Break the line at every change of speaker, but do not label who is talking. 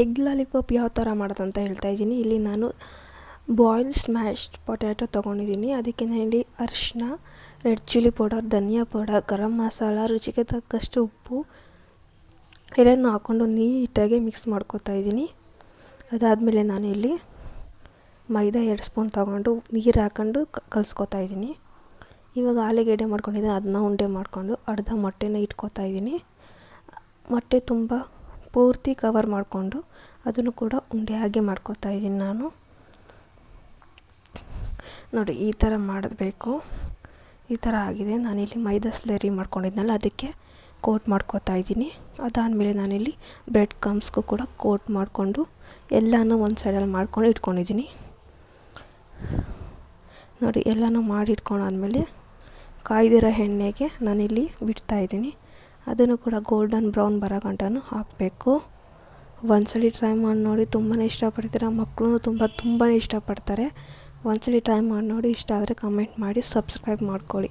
Egg lollipop ಯಾವ ಥರ ಮಾಡೋದಂತ ಹೇಳ್ತಾ ಇದ್ದೀನಿ. ಇಲ್ಲಿ ನಾನು ಬಾಯ್ಲ್ ಸ್ಮ್ಯಾಶ್ಡ್ ಪೊಟ್ಯಾಟೊ ತೊಗೊಂಡಿದ್ದೀನಿ. ಅದಕ್ಕೆ ಇಲ್ಲಿ ಅರಿಶಿನ ರೆಡ್ ಚಿಲ್ಲಿ ಪೌಡರ್ ಧನಿಯಾ ಪೌಡರ್ ಗರಂ ಮಸಾಲ, ರುಚಿಗೆ ತಕ್ಕಷ್ಟು ಉಪ್ಪು ಎಲ್ಲನೂ ಹಾಕ್ಕೊಂಡು ನೀಟಾಗಿ ಮಿಕ್ಸ್ ಮಾಡ್ಕೊತಾ ಇದ್ದೀನಿ. ಅದಾದಮೇಲೆ ಇಲ್ಲಿ ಮೈದಾ ಎರಡು ಸ್ಪೂನ್ ತೊಗೊಂಡು ನೀರು ಹಾಕ್ಕೊಂಡು ಕಲಿಸ್ಕೊತಾ ಇದ್ದೀನಿ. ಇವಾಗ ಆಲೂಗೆಡ್ಡೆ ಮಾಡ್ಕೊಂಡಿದ್ದೀನಿ. ಅದನ್ನ ಉಂಡೆ ಮಾಡಿಕೊಂಡು ಅರ್ಧ ಮೊಟ್ಟೆನ ಇಟ್ಕೊತಾ ಇದ್ದೀನಿ. ಮೊಟ್ಟೆ ತುಂಬ ಪೂರ್ತಿ ಕವರ್ ಮಾಡಿಕೊಂಡು ಅದನ್ನು ಕೂಡ ಉಂಡೆ ಹಾಗೆ ಮಾಡ್ಕೊತಾ ಇದ್ದೀನಿ ನಾನು. ನೋಡಿ, ಈ ಥರ ಮಾಡಬೇಕು. ಈ ಥರ ಆಗಿದೆ. ನಾನಿಲ್ಲಿ ಮೈದಾ ಸ್ಲರಿ ಮಾಡ್ಕೊಂಡಿದ್ನಲ್ಲ, ಅದಕ್ಕೆ ಕೋಟ್ ಮಾಡ್ಕೊತಾ ಇದ್ದೀನಿ. ಅದಾದಮೇಲೆ ನಾನಿಲ್ಲಿ ಬ್ರೆಡ್ ಕಮ್ಸ್ಗೂ ಕೂಡ ಕೋಟ್ ಮಾಡಿಕೊಂಡು ಎಲ್ಲನೂ ಒಂದು ಸೈಡಲ್ಲಿ ಮಾಡ್ಕೊಂಡು ಇಟ್ಕೊಂಡಿದ್ದೀನಿ. ನೋಡಿ, ಎಲ್ಲನೂ ಮಾಡಿ ಇಟ್ಕೊಂಡಾದ್ಮೇಲೆ ಕಾಯ್ದಿರೋ ಎಣ್ಣೆಗೆ ನಾನಿಲ್ಲಿ ಬಿಡ್ತಾಯಿದ್ದೀನಿ ಅದನ್ನು ಕೂಡ ಗೋಲ್ಡನ್ ಬ್ರೌನ್ ಬರೋ ಗಂಟನೂ ಹಾಕಬೇಕು. ಒಂದ್ಸಲ ಟ್ರೈ ಮಾಡಿ ನೋಡಿ ತುಂಬಾ ಇಷ್ಟಪಡ್ತೀರ? ಮಕ್ಕಳು ತುಂಬ ತುಂಬಾ ಇಷ್ಟಪಡ್ತಾರೆ. ಒಂದ್ಸಲ ಟ್ರೈ ಮಾಡಿ ನೋಡಿ ಇಷ್ಟ ಆದರೆ ಕಮೆಂಟ್ ಮಾಡಿ ಸಬ್ಸ್ಕ್ರೈಬ್ ಮಾಡ್ಕೊಳ್ಳಿ.